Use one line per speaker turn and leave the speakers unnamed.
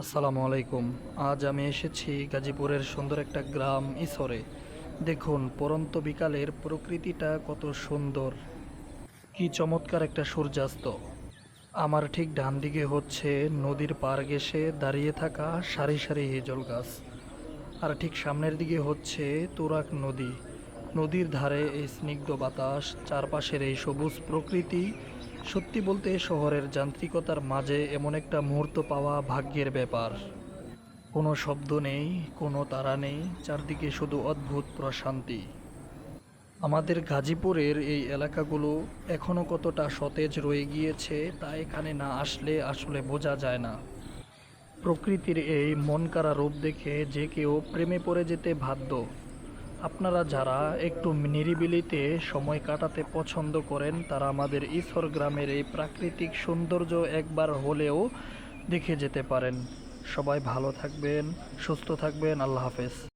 আসসালামু আলাইকুম। আজ আমি এসেছি গাজীপুরের সুন্দর একটা গ্রাম, ইসরে। দেখুন, পরন্ত বিকালের প্রকৃতিটা কত সুন্দর। কি চমৎকার একটা সূর্যাস্ত। আমার ঠিক ডান দিকে হচ্ছে নদীর পার ঘেসে দাঁড়িয়ে থাকা সারি সারি হেজল গাছ। আর ঠিক সামনের দিকে হচ্ছে তুরাক নদী। নদীর ধারে এই স্নিগ্ধ বাতাস, চারপাশের এই সবুজ প্রকৃতি সত্যি বলতে শহরের যান্ত্রিকতার মাঝে এমন একটা মুহূর্ত পাওয়া ভাগ্যের ব্যাপার। কোনো শব্দ নেই, কোনো তারা নেই, চারদিকে শুধু অদ্ভুত প্রশান্তি। আমাদের গাজীপুরের এই এলাকাগুলো এখনও কতটা সতেজ রয়ে গিয়েছে তা এখানে না আসলে আসলে বোঝা যায় না। প্রকৃতির এই মন কাড়া রূপ দেখে যে কেউ প্রেমে পড়ে যেতে বাধ্য। আপনারা যারা একটু নিরিবিলিতে সময় কাটাতে পছন্দ করেন, তারা আমাদের ঈশ্বর গ্রামের এই প্রাকৃতিক সৌন্দর্য একবার হলেও দেখে যেতে পারেন। সবাই ভালো থাকবেন, সুস্থ থাকবেন, আল্লাহ হাফেজ।